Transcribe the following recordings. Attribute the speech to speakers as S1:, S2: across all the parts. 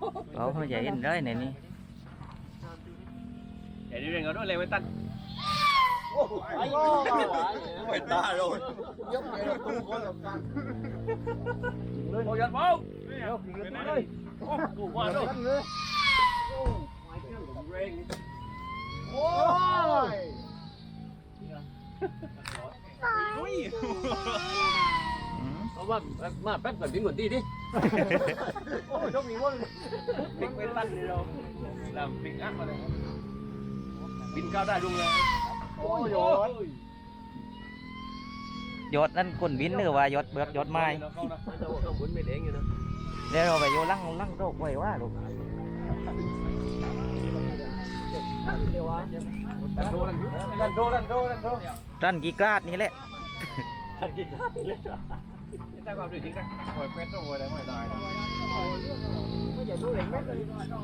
S1: Ủa không vậy anh rơi này đi
S2: Vậy đi rồi nó leo lên tanh Mày ta rồi Giống vậy là không có Ôi giật Lên đây
S3: Ủa quá rồi Ôi. เมา
S2: เดี๋ยวกินเลยโอ้กูว่าเลย
S3: โอ้ย
S2: เพราะว่ามาแป๊บก่อนบินก่อนดีดิโอ้ยต้องมีว่าบินไว้ตั้นเลยเราlàmบินอักมาเลยบินก้าวได้ดุงเลยโอ้ย
S1: Giọt anh quần biến nữa và giọt bớt giọt mai
S2: เราข้างบนไม่แดงอยู่นะ
S1: Để rồi phải vô lăng lăng rốt quay quá luôn
S2: ดันโดดันโดดันโดดันโด
S1: Răn kỳ cát như lệ
S2: ดันกินข้าวเลยได้ความรู้จริงนะหอยเป็ดต้องหอยอะไรไม่ได้ไม่อย่าดูเองแม่เลย chúng ta vào điều chỉnh đây ngồi quét rồi ngồi đấy ngồi dài bây giờ tôi lấy mét rồi đó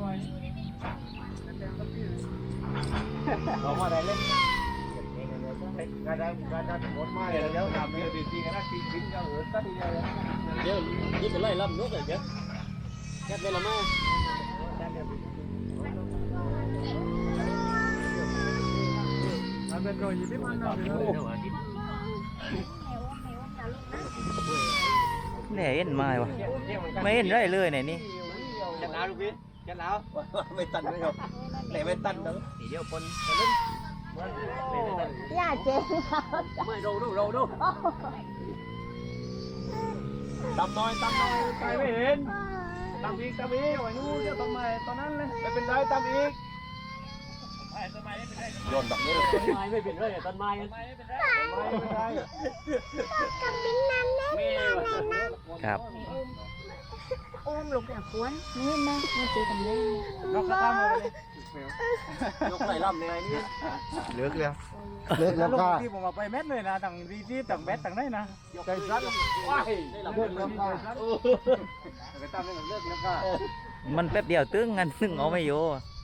S2: ngoài đấy lên. Ra ra ra ra một mai. Để nó làm cái vị trí cái đó kinh kinh ra rồi tắt đi ra. Rồi đi cái này làm nước rồi chứ. Cắt đây là mai. Làm bên rồi thì biết ăn đâu ดี๋ยวนี่เป็นไรลำนกเลยเดี๋ยวแค่เป็นละมั้งมันเป็นรอยยิ้มที่มันน่ารัก
S1: Để yên mai quá Mấy yên rơi lươi này đi
S2: จะหนาวลูกพี่จะหนาว
S3: ไม่ตันไม่หรอกแต่ไม่ตันเนอะ
S2: thì vô con con lính
S4: ย่าเจ๊ง
S2: mày đâu đâu đâu đâu
S3: ตำน้อยตำน้อย
S2: cái mới hiện tầm อีกตำอีกไอ้นู้นเดี๋ยวตำใหม่ตอนนั้นเลยไม่เป็นไรตำอีก
S3: โยนแบบนี้เลย
S2: ต้นไม้ไม่เป็นไรต้นไม้ไม่เป็นไรไม่เป็นไร
S4: กับบินนั้นแน่น
S2: ไม่
S1: ครับ
S4: อุ้มลูกอย่างควนนี่แม่มาเจอกันเลย
S2: นกกระตั้มเลย
S3: ยกไหล่ลำยังไงนี่
S1: Nước luôn
S3: เลิกแล้วก็
S2: ที่ผมเอาไปเม็ดเลยนะต่างดีที่ต่างเม็ดต่างได้นะใจซัดว้ายเลิกแล้วก็ไปตั้มให้เลิกแล้วก็
S1: Mình phép điều tướng anh đừng ngó mày vô
S3: นี่นี่ไอ้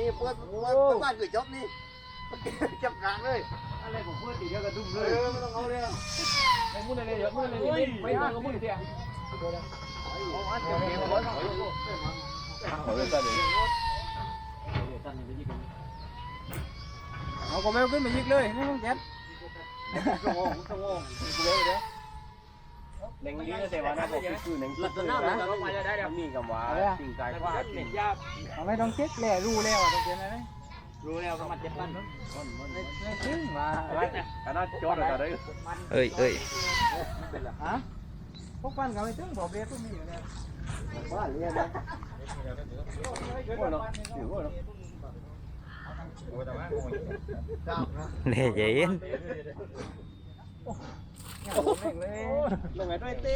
S3: นี่เพื่อนเพื่อนบ้านคือจบนี่จับกลางเลย
S2: อะไรผมพูดตีเดียวกันดุ้งเลยไม่ต้องเอาเลยไม่พูดอะไรเยอะพูดอะไรไม่ต้องก็มึงเสีย
S3: เอาเลยตาเดียว
S2: เอาก็ไม่ขึ้นมายิกเลยไม่ต้องแก๊ส
S3: สงงสงงกูเลยเด้อ หนังนี้แต่ว่าน่าจะคือหนังลักษณะนะนี่กับว่าจริงใจว่าจริงยา
S2: เอาไม่ต้องเช็คแล้รู้แล้วต้องเช็คอะไรรู้แล้วก็มาเจ็ดพันไม่ไม่ถึงมาอะไร
S3: ขนาดจอดอะไร
S1: Ơi ơi
S2: ฮะพวกพันก็ไม่ถึงบอกเรียกพวก็มีอยู่แล้ว
S3: ว่าเรียนนะเนาะอยู่โอ้เน
S2: ลย
S3: ยังไงด้วยเต้